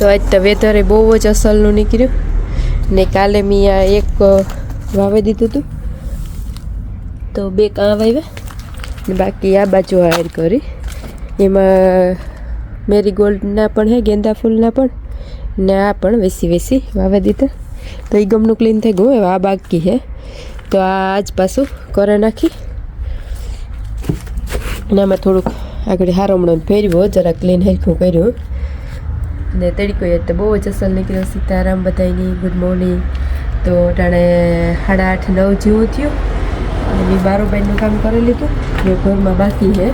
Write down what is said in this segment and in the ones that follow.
તો આજ તો વેધરે બહુ જ અસલનું નીકળ્યું. ને કાલે મેં આ એક વાવી દીધું હતું. તો બે કાં વાવ્યા. ને બાકી આ બાજુ હાયર કરી. એમાં મેરીગોલ્ડના પણ હે, ગેંદા ફૂલના પણ. ને આ પણ વેસી વેસી વાવી દીધા. તો એ ગમનું ક્લીન થઈ ગયું, હવે આ બાકી હે. તો આ આજ પાછું કરે નાખી. અને આમાં થોડુંક આગળ હારમણું ફેરવ્યો, જરા ક્લીન હેરખું કર્યું. ને તડકો તો બહુ જ અસલ નીકળ્યો સીતારામ બધાની ગુડ મોર્નિંગ. તો ટાણે સાડા આઠ નવ જેવું અને મેં બારોબાઈનું કામ કરી લીધું. ને ઘરમાં બાકી છે.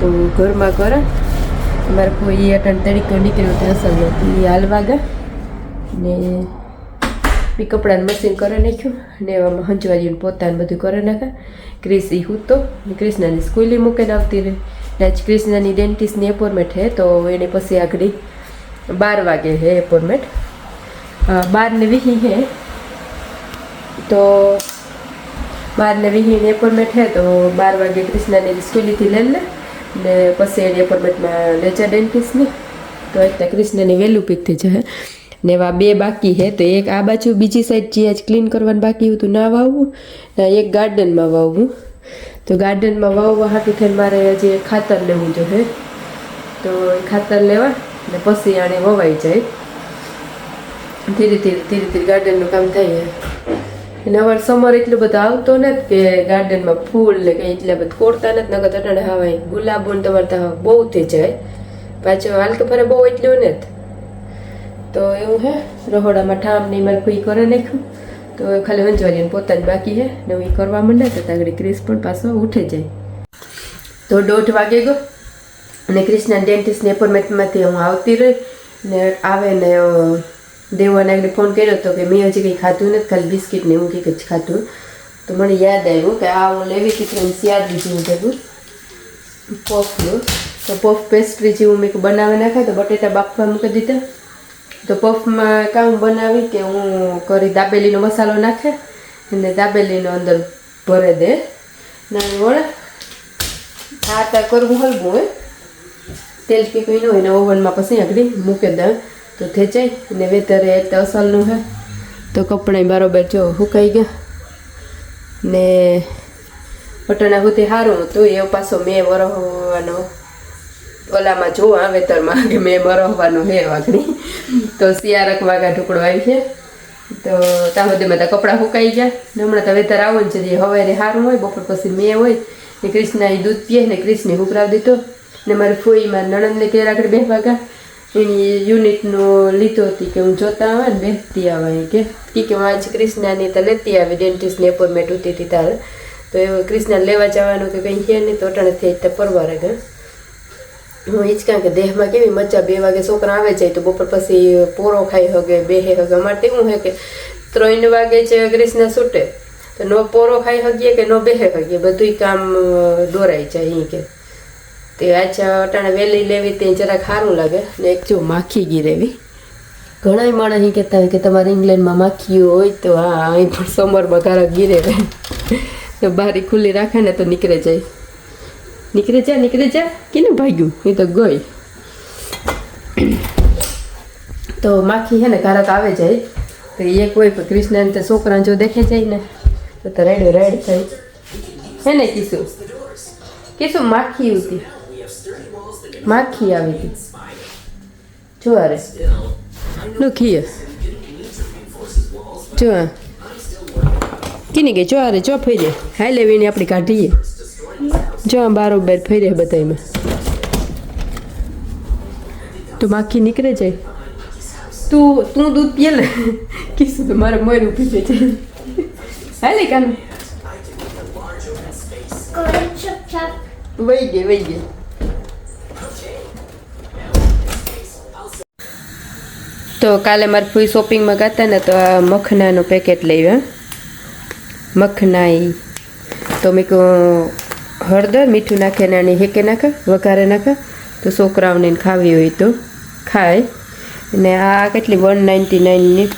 તો ઘરમાં કર અમારે કોઈ અટાણ તડકો નીકળ્યો તે અસર નહોતી એ હાલવા ગયા. ને મેં કપડાનું મશીન કરી નાખ્યું. ને એવામાં હંચવારીને પોતાને બધું કરી નાખ્યા. ક્રિસ એ હૂતો. ને ક્રિષ્નાની સ્કૂલે મૂકીને આવતી રહી. ને આજ ક્રિષ્નાની ડેન્ટિસ્ટની એપોઇન્ટમેન્ટ છે, તો એની પછી આગળ બાર વાગે છે એપોઇન્ટમેન્ટ બાર ને વીહી છે તો બાર ને વીહીની એપોઇન્ટમેન્ટ છે તો બાર વાગે કૃષ્ણાની સ્કૂલેથી લઈ લે. ને પછી એની એપોઇન્ટમેન્ટમાં લેચર ડેન્ટિસ્ટની તો એક કૃષ્ણની વહેલું પીક થઈ જશે ને એવા બે બાકી છે તો એક આ બાજુ, બીજી સાઈડ જે આજ ક્લીન કરવાનું બાકી હતું, ના વાવવું. ને એક ગાર્ડનમાં વાવવું. તો ગાર્ડનમાં વાવવા હાટું થઈને મારે હજી ખાતર લેવું જોઈએ તો ખાતર લેવા. ને પછી આને વવાઈ જાય. ધીરે ધીરે ધીરે ધીરે ગાર્ડનનું કામ થાય. અને અમારે સમર એટલું બધું આવતો નથી કે ગાર્ડનમાં ફૂલ ને કંઈ એટલા બધા કોરતા નથી નગર અટાણે હવાય. ગુલાબો ને તમારે તો બહુ થઈ જાય. પાછો હાલ તો ફરે બહુ એટલું નથી. તો એવું હે, રહોડામાં ઠામ ને મારે કોઈ કરે નાખ્યું. તો ખાલી વંચવારીને પોતાની બાકી હે. ને હું એ કરવા માંડે તો તાગડી ક્રિસ પણ પાછો ઉઠે જાય. તો દોઢ વાગે ગયો. અને ક્રિષ્ના ડેન્ટિસ્ટની એપોઇન્ટમેન્ટમાંથી હું આવતી રહી ને આવે ને દેવાને ફોન કર્યો હતો કે, મેં હજી કંઈ ખાધું નથી, ખાલી બિસ્કિટ ને હું કંઈક જ ખાધું. તો મને યાદ આવ્યું કે આ હું લેવી હતી એમ યાદ જેવું ભેગું પફનું તો પફ પેસ્ટ્રી જેવું મેં બનાવી નાખ્યા તો બટેટા બાફવા મૂકી દીધા. તો પફમાં કામ બનાવી કે હું કરી દાબેલીનો મસાલો નાખે અને દાબેલીનો અંદર ભરે દે. ના વળે આ તા કરવું હલવું હોય તેલ કે કંઈ ન હોય ઓવનમાં પછી આગળ મૂકી દે તો થઈ જાય ને વેતરે એટલે અસલનું હે. તો કપડાં બરાબર જો સુકાઈ ગયા. ને પટણા સુધી સારું હતું, એ પાછો મેં વરહવાનો. ઓલામાં જોવા વેતરમાં કે મેં બરહવાનો હે વાઘણી. તો શિયારક વાગા ઢુકડો આવી છે. તો ત્યાં સુધીમાં તો કપડાં સુકાઈ ગયા. ને હમણાં તો વેતર આવો ને જે હવારે સારું હોય, બપોર પછી મેં હોય ને ક્રિષ્ના એ દૂધ પીએ ને કૃષ્ણે હુકરાવી દીધો. ને મારી ફોઈમાં નણંદને ઘેર આગળ બે વાગા એની યુનિટનો લીધો હતી કે હું જોતા આવે ને બેસતી આવે કે. કે આજ કૃષ્ણાની તો લેતી આવી ડેન્ટિસ્ટની એપોઇન્ટમેન્ટ ઉતી હતી તારે. તો એ કૃષ્ણા લેવા જવાનું કે કંઈ છે નહીં, તો અટાણે થઈ તો પરવારે ગયા હું ઈ કે દેહમાં કેવી મજા બે વાગે છોકરા આવે જાય તો બપોર પછી પોરો ખાઈ હગે, બેહે હગે. માટે હું હે કે ત્રણ વાગે છે કૃષ્ણ છૂટે તો નો પોરો ખાઈ હગીએ કે નો બેહે હગીએ? બધુંય કામ દોરાઈ જાય અહીં કે. તે આછા અટાણે વેલી લેવી તે જરાક સારું લાગે. ને એક જો માખી ગી રેવી. ઘણા માણસ અહીં કહેતા હોય કે તમારે ઇંગ્લેન્ડમાં માખીઓ હોય તો હા, અહીં પણ સમરમાં ઘરા ગીરે રહે તો બારી ખુલ્લી રાખે ને તો નીકળે જાય. નીકળી જા નીકળી જા. કેને ભાગ્યું? એ તો ગઈ. તો માખી હે ને ઘરાક આવે જાય. તો એક હોય, પણ કૃષ્ણને તો છોકરા જો દેખે જાય ને, તો રેડો રેડ થાય હે ને કીશું? કીશું માખી હતી માખી આવી હતી જો અરે લખીએ જો આ કીની ગઈ જો અરે જો ફરી હાઈ લેવીને આપણે કાઢીએ જો આમ બારોબાર ફરી બધામાં તો માખી નીકળે જાય તું તું દૂધ પીએ ને કીશું તો મારે મોયરું ઊભી છે હાલે કાનું. વહી ગઈ વહી ગઈ તો કાલે મારે ફૂઈ શોપિંગમાં ગયા ને તો આ મખનાનું પેકેટ લઈ મખનાઈ. તો મેં કહું હળદર, મીઠું નાખે ને આની હેકે નાખે, વઘારે નાખે. તો છોકરાઓને ખાવી હોય તો ખાય. ને આ કેટલી વન નાઇન્ટી નાઇનની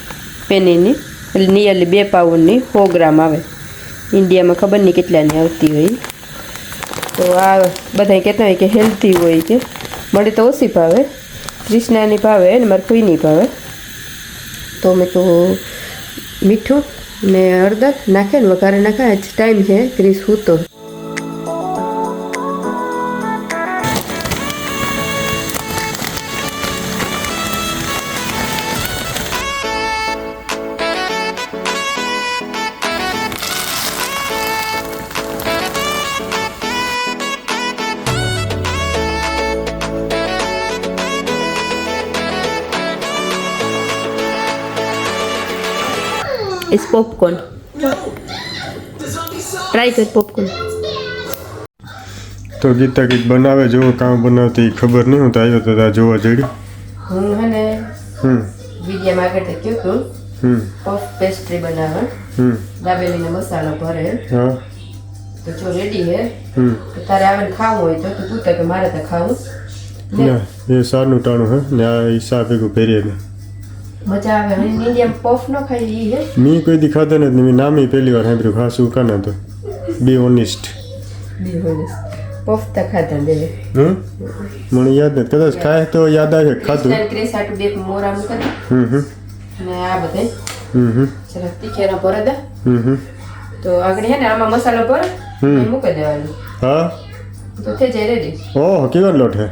પેનીની, એટલે નિયરલી બે પાઉન્ડની સો ગ્રામ આવે. ઇન્ડિયામાં ખબર નહીં કેટલાની આવતી હોય. તો આ બધા કહેતા હોય કે હેલ્ધી હોય કે. મળે તો ઓછી ભાવે. કૃષ્ણાની ભાવે અને મારે કોઈની ભાવે તો મેં તો મીઠું ને હળદર નાખે ને વઘારે નાખે. ટાઈમ છે ક્રિસ હૂતો પોપકોર્ન ટ્રાય કર પોપકોર્ન તો ગીતા ગીત બનાવે જોવો કામ બનાવતી ખબર નહીં હું તો આવ્યો તો ત્યાં જોવા જડી હું હે ને હમ. વિડીયામાં આગળ કહ્યું હતું હમ. પફ પેસ્ટ્રી બનાવે હમ. દાબેલીનો મસાલો ભરે. હા. તો જો રેડી હે હમ. તો તારે આવીને ખાવું હોય તો તું પૂછે કે મારે તો ખાવું. ના એ સારનું ટાણું હે ને આ ઈ સા ભેગું પહેરીએ ને. મજા આવે. અને ઇન્ડિયન પફ ન ખાઈ ઈ હે? મેં કોઈ દી ખાધો નથી મેં નામે પહેલી વાર સાંભળ્યું ખાસ એવું કાના તો? બી ઓનેસ્ટ બી હોનેસ પફ તો ખાધા બે હમ મને યાદ નથી. કદાચ ખાય તો યાદ આવે ખાધું. ક્રિસ આટું બે મોરા મૂકે હમ હમ. ને આ બધે. હમ હમ. જરાક તીખેરા ભરે દે. હમ હમ. તો આગળ હે ને આમાં મસાલો ભરે હમ. એ મૂકી દેવાનું. હા? તો થઈ જાય રેડી ઓહ કેવાનો લોટ હે?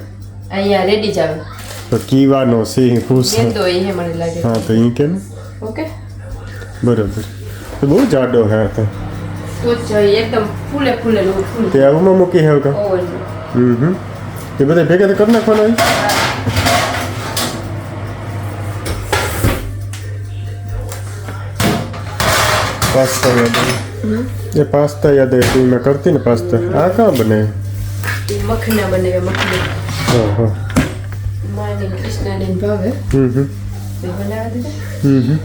અહીંયા રેડી જ આવે. તો કીવાનો સિંહ એ હે તો એ કે ઓકે. બરોબર. તો બહુ જાડો હે તો. તો આવુંમાં મૂકી હે તો હમ હમ એ બધા ભેગા તો કરી નાખવાના? પાસ્તા યાદ. એ પાસ્તા યાદ આવે તું મેં કરતી ને પાસ્તા. આ કાં બને? મખના બને મખની. હા હા માની કૃષ્ણાને ભાવે હમ હમ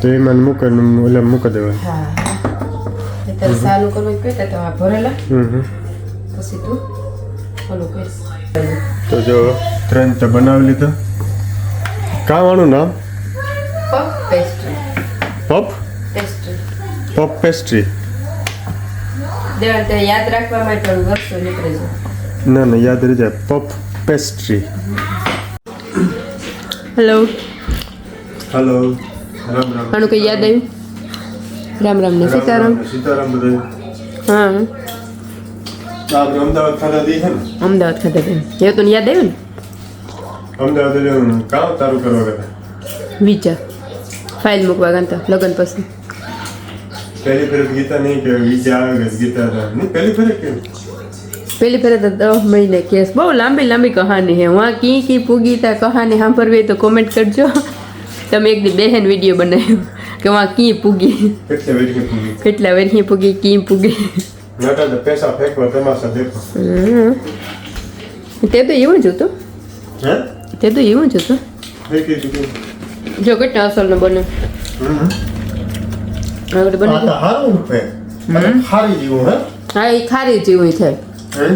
તો એમાં મૂકે ને ઓલા મૂકી દેવા હા. કરવું કહેતા તો આ ભરેલા. હમ હમ પછી તું ઓલું કરીશ. તો જો ત્રણ તો બનાવી લીધા. કાવાનું નામ? Puff pastry puff pastry puff pastry યાદ રાખવા માટે વર્ષો નીકળે છે. ના ના યાદ રહી જાય. Puff pastry hello hello Ram Ram. આનું કઈ યાદ આવ્યું? રામ રામ ને સીતારામ. સીતારામ હા. અમદાવાદ ખાતા દી છે ને? અમદાવાદ ખાતે બેન એ તો યાદ આવ્યું અમદાવાદ જવાનું કામ તારું કરવા કરતા વિચાર. ફાઇલ મૂકવા ગણતા લગ્ન પછી. પહેલી ફેર ગીતા નહીં કે વિચાર આવે ગીતા નહીં પહેલી ફેર કેમ પેલી ફેરે તો દસ મહિને કેસ. બહુ લાંબી લાંબી કહાની હે હું કી કી પૂગી તા કહાની સાંભળવી તો કોમેન્ટ કરજો. તમે એક દી બેહેન વીડિયો બનાવ્યો કે વાં કી પૂગી. કેટલે વેરી પૂરી કેટલા વેરી પૂગી કી પૂગી. પૈસા ફેંકવા તમાશા દેખો. તે તો એવું જ હતું. હે? તે તો એવું જ હતું. જો કેટલા અસલનો બને. આગળ બને. ખારી જેવું હે હા એ ખારી જેવું થાય. હે?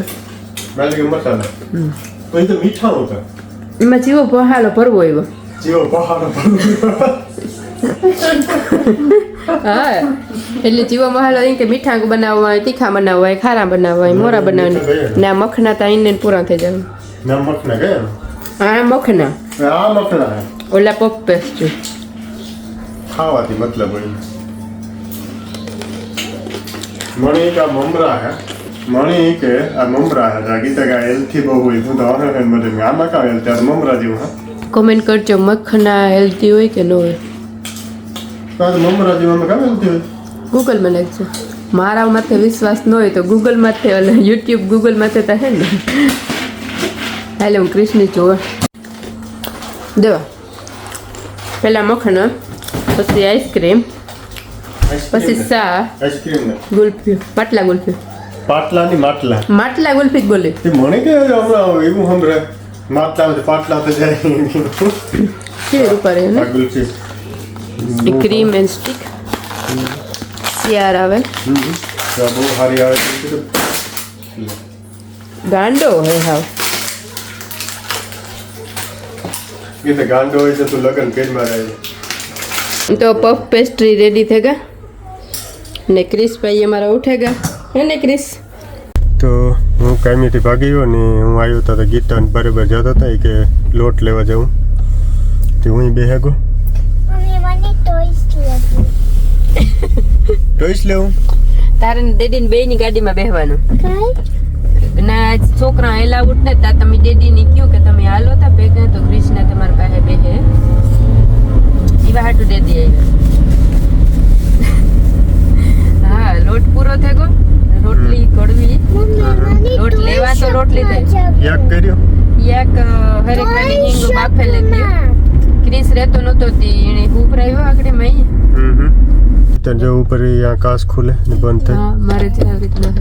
મસાલા? તો એ તો મીઠા હતા એમાં જીવો પહાડો ભરવો એવો જીવો પહાડો હા એટલે જીવો મહાલો એમ કે મીઠા બનાવવા હોય તીખા બનાવવા હોય ખારા બનાવવા હોય મોરા બનાવવા ને આ મખના તા એને પૂરા થઈ જાય. ના મખના ગયા? હા મખના. આ મખના. ઓલા પપ પેસ્ટ ખાવાથી મતલબ મને મમરા હે. મને કે આ મમરા હે આ ગીતા કા હેલ્થી બહુ હોય હું તો કઈ મદદ આમાં કા હેલ્થ આ મમરા જેવું હા કોમેન્ટ કરજો મખના હેલ્ધી હોય કે ન હોય આ મમરા જેવું આમાં કા હેલ્થી હોય ગૂગલમાં નાખજો મારા માથે વિશ્વાસ ન હોય તો ગૂગલ માથે અને યુટ્યુબ ગૂગલ માથે તો હે ને હાલે હું કૃષ્ણ જોવા દેવા પહેલાં મખણ પછી આઈસ્ક્રીમ પછી ચા ગુલ્ફી માટલા ગુલ્ફી પાટલા ની માટલા. માટલા ગુલ્ફી જ બોલી. તે મને કે હમણાં એવું હમરે માટલા પાટલા તો જાય કેવી ઉપર એને? આગળ ક્રીમ એન્ડ સ્ટીક. શિયાર આવે. બહુ સારી આવે ગાંડો હે હાવ. એ તો ગાંડો હોય છે તો લગન પેટમાં રહે. તો પફ પેસ્ટ્રી રેડી થઈ ગયા ને ક્રિસ ભાઈ અમારા ઉઠે ગયા હે ને ક્રિસ? તો હું કાયમીથી ભાગી ગયો ને હું આવ્યો તો ગીતા ને બરાબર જતો હતા કે લોટ લેવા જાઉં. તે હું બે હેગો ટોઈસ લેવું? તારે ને ડેડી બે ની ગાડીમાં બેહવાનું. ના છોકરા એલાઉટ ને તા તમે ડેડી ને કયો કે તમે હાલો તા ભેગા તો કૃષ્ણ તમારા પાસે બેહે. ઈવા હાટુ ડેડી આવ્યા હા લોટ પૂરો થઈ ગયો રોટલી કડવી મમ્મી લેવા તો રોટલી થઈ યાદ કર્યો? યાક હરેક વાડી હિંગ બાફેલે ગયો ક્રિસ રહેતો નતો તી એને ઉભરાયો આગળ મઈ હમ હમ. ત્યાં જો ઉપર આકાશ ખુલે ને બંધ થાય. હા મારે જે આવી રીતના.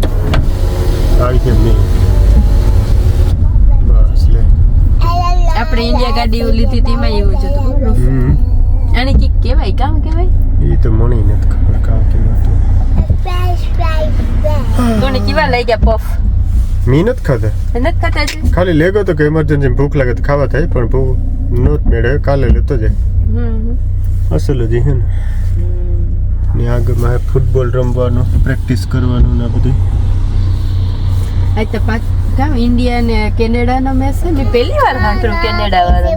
આવી કેમ નહીં બસ લે. આપણે ઇન્ડિયા ગાડી લીધી તેમાં એવું જ હતું. હમ. આને કી કહેવાય કામ કહેવાય? એ તો મને નથી ખબર કામ કેવું હતું ફ્રેશ ફ્રાઈડ તોને કેવા લઈ ગયા પફ મી નથી નથી ખાતા છે ખાલી લેગો તો કે ઇમરજન્સી ભૂખ લાગે તો ખાવા થાય પણ ભૂખ નોત મેળે કાલે લેતો જાય હમ અસલ જ હે ને ને આગળ મારે ફૂટબોલ રમવાનું પ્રેક્ટિસ કરવાનું ને બધું આજ તો પાંચ કામ ઇન્ડિયા ને કેનેડા નો મેચ છે મેં પહેલી વાર સાંભળ્યું કેનેડા વાળો.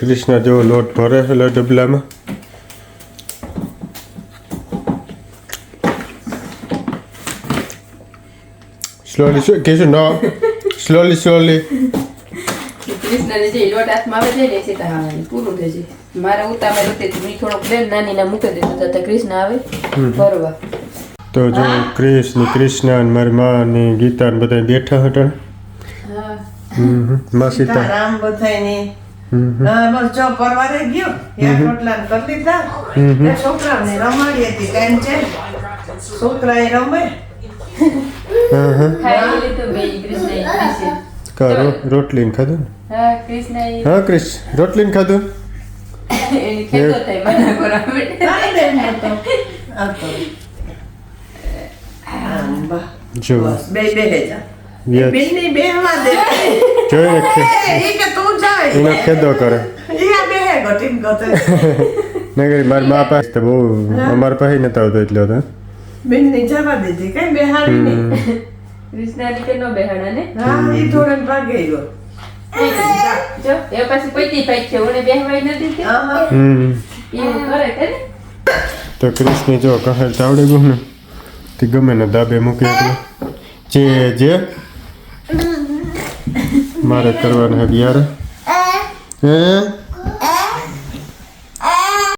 કૃષ્ણ જેવો લોટ ભરે છે ડબલામાં સ્લોલી કહેશું નો. સ્લોલી સ્લોલી કૃષ્ણને જે લોટ હાથમાં આવે છે ને પૂરું જાય. મારે ઉતામે રોટી મેં થોડોક બેન નાની ના મૂકી દીધું તો કૃષ્ણ આવે. ભરવા તો જો કૃષ્ણ ને કૃષ્ણ અને મારી માં ને ગીતા ને. બધા બેઠા હતા. માં સીતા રામ જો પરવારે ગયો રોટલા ને કરી દીધા હમ હમ. ને રમાડી હતી ટાઈમ છે છોકરા એ રમે. હા હા ખાઈ લીધું બે કૃષ્ણ કૃષ્ણ કા રો- રોટલી ખાધું? હા ક્રિશ રોટલીન ખાધું? તો. તો. બા. જો. બે બેહવા દે. કે તું જાય. એનો ખેદો કરે. આ બેહે ગટીમ ગતે. નગર મારી મા પાસે તો બહુ અમારા પાસે નતા આવતો એટલો હતો બેનની જવા દેજે કઈ બેહાડી નહીં કૃષ્ણા નીચે નો બેહાડા ને હા એ થોડે ભાગે ગયો. જો એ પાછી પૈતી પાઈ છે ઓને બેહવાય નથી કે? હા હા. હમ. એવું કરે કે તો કૃષ્ણ જો કહે ચાવડે આવડે ને તે ગમે ને દાબે મૂકી એટલે. જે જે. મારે કરવાનું હે યાર હે?